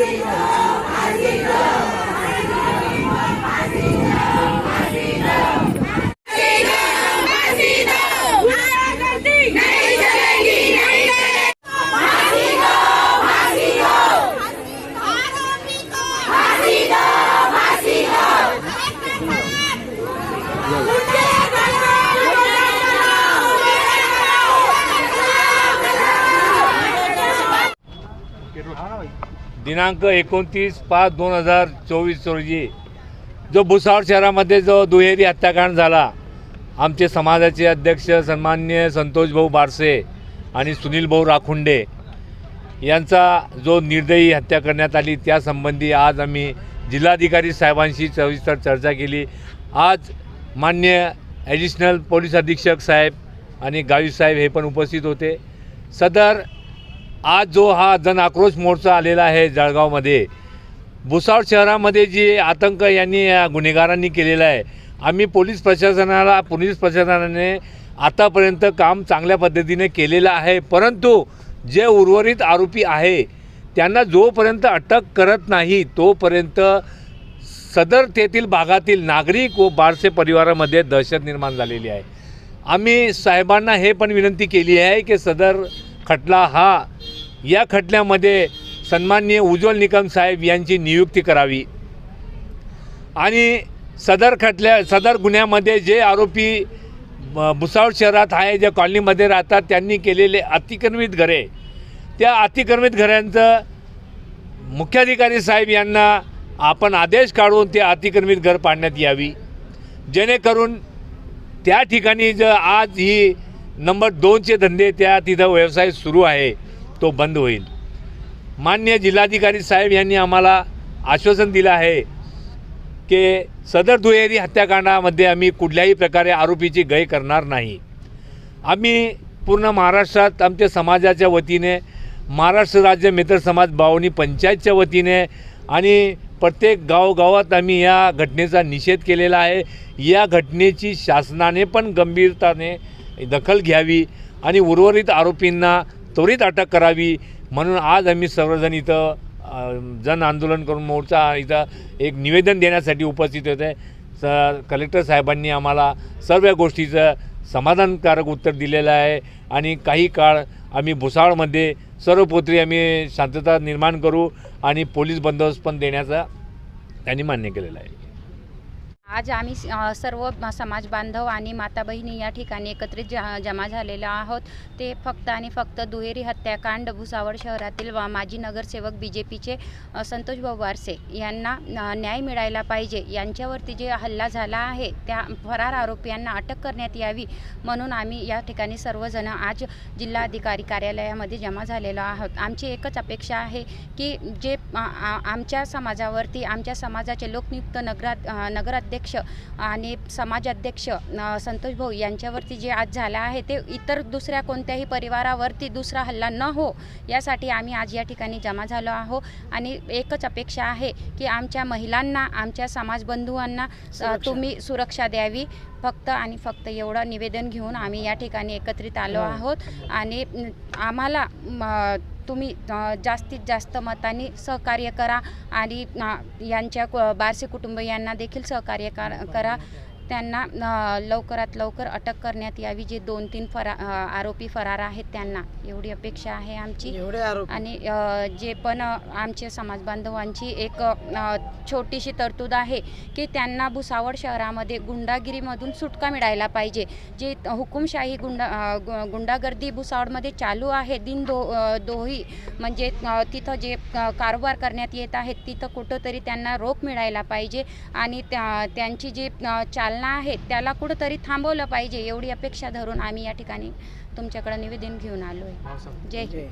Gracias. दिनांक एकोणतीस पाच दोन हजार चोवीस रोजी जो भुसावळ शहरामध्ये जो दुहेरी हत्याकांड झाला आमचे समाजाचे अध्यक्ष सन्मान्य संतोषभाऊ बारसे आणि सुनील भाऊ राखुंडे यांचा जो निर्दयी हत्या करण्यात आली त्यासंबंधी आज आम्ही जिल्हाधिकारी साहेबांशी सविस्तर चर्चा केली. आज मान्य ॲडिशनल पोलीस अधीक्षक साहेब आणि गावी साहेब हे पण उपस्थित होते. सदर आज जो हा जन आक्रोश मोर्चा आलेला आहे जळगावमध्ये भुसावळ शहरामध्ये जी आतंक यांनी या गुन्हेगारांनी केलेला आहे आम्ही पोलीस प्रशासनाला पोलीस प्रशासनाने आतापर्यंत काम चांगल्या पद्धतीने केलेलं आहे परंतु जे उर्वरित आरोपी आहे त्यांना जोपर्यंत अटक करत नाही तोपर्यंत सदर तेथील भागातील नागरिक व बारसे परिवारामध्ये दहशत निर्माण झालेली आहे. आम्ही साहेबांना हे पण विनंती केली आहे की सदर खटला हा या खटल्यामध्ये सन्माननीय उज्ज्वल निकम साहेब यांची नियुक्ती करावी. आणि सदर खटल्या सदर गुन्ह्यामध्ये जे आरोपी ब- भुसावळ शहरात आहे ज्या कॉलनीमध्ये राहतात त्यांनी केलेले अतिक्रमित घरे. त्या अतिक्रमित घरांचं मुख्याधिकारी साहेब यांना आपण आदेश काढून ते अतिक्रमित घर पाडण्यात यावी. जेणेकरून त्या ठिकाणी ज आज ही नंबर दोनचे धंदे त्या तिथं व्यवसाय सुरू आहे. तो बंद होईल. मान्य जिल्हाधिकारी साहेब यांनी आम्हाला आश्वासन दिलं आहे की सदर दुहेरी हत्याकांडामध्ये आम्ही कुठल्याही प्रकारे आरोपीची गय करणार नाही. आम्ही पूर्ण महाराष्ट्रात आमच्या समाजाच्या वतीने महाराष्ट्र राज्य मित्र समाज बावणी पंचायतच्या वतीने आणि प्रत्येक गावगावात आम्ही या घटनेचा निषेध केलेला आहे. या घटनेची शासनाने पण गंभीरताने दखल घ्यावी आणि उर्वरित आरोपींना त्वरित अटक करावी. म्हणून आज आम्ही सर्वजण इथं जन आंदोलन करून मोर्चा इथं एक निवेदन देण्यासाठी उपस्थित होते. स कलेक्टर साहेबांनी आम्हाला सर्व गोष्टीचं समाधानकारक उत्तर दिलेलं आहे. आणि काही काळ आम्ही भुसावळमध्ये सर्वपोत्री आम्ही शांतता निर्माण करू आणि पोलीस बंदोबस्त पण देण्याचा त्यांनी मान्य केलेलं आहे. आज आम्ही स- सर्व समाज बांधव आणि माता बहिणी या ठिकाणी एकत्रित ज- जमा झालेलो आहोत. ते फक्त आणि फक्त दुहेरी हत्याकांड भुसावळ शहरातील माजी नगरसेवक बी जे पीचे संतोष भाऊ यांना न्याय मिळायला पाहिजे यांच्यावरती जे हल्ला झाला आहे त्या फरार आरोपींना अटक करण्यात यावी म्हणून आम्ही या ठिकाणी सर्वजण आज जिल्हाधिकारी कार्यालयामध्ये जमा झालेलो आहोत. आमची एकच अपेक्षा आहे की जे आ- आमच्या समाजावरती आमच्या समाजाचे लोकनियुक्त नगरात नगराध्यक्ष नगराध्यक्ष आणि समाजाध्यक्ष संतोष भाऊ यांच्यावरती जे आज झालं आहे ते इतर दुसऱ्या कोणत्याही परिवारावरती दुसरा हल्ला न हो यासाठी आम्ही आज या ठिकाणी जमा झालो आहो आणि एकच अपेक्षा आहे की आमच्या महिलांना आमच्या समाजबंधूंना तुम्ही सुरक्षा द्यावी. फक्त आणि फक्त एवढं निवेदन घेऊन आम्ही या ठिकाणी एकत्रित आलो आहोत. आणि आम्हाला तुम्ही जास्तीत जास्त मताने सहकार्य करा आणि यांच्या क- बारसे कुटुंबियांना देखील सहकार्य करा. त्यांना लवकरात लवकर अटक करण्यात यावी जे दोन तीन फरा आरोपी फरार आहेत त्यांना. एवढी अपेक्षा आहे आमची. आणि जे पण आमचे समाज बांधवांची एक छोटीशी तरतूद आहे की त्यांना भुसावळ शहरामध्ये गुंडागिरीमधून सुटका मिळायला पाहिजे. जे हुकुमशाही गुंडा गुंडागर्दी भुसावळमध्ये चालू आहे दिन दो दोही म्हणजे तिथं जे कारभार करण्यात येत आहेत तिथं कुठंतरी त्यांना रोख मिळायला पाहिजे. आणि त्या त्यांची जी अ, चालना आहे त्याला कुठंतरी थांबवलं पाहिजे एवढी अपेक्षा धरून आम्ही या ठिकाणी तुमच्याकडे निवेदन घेऊन आलो आहे जय हिंद. जय.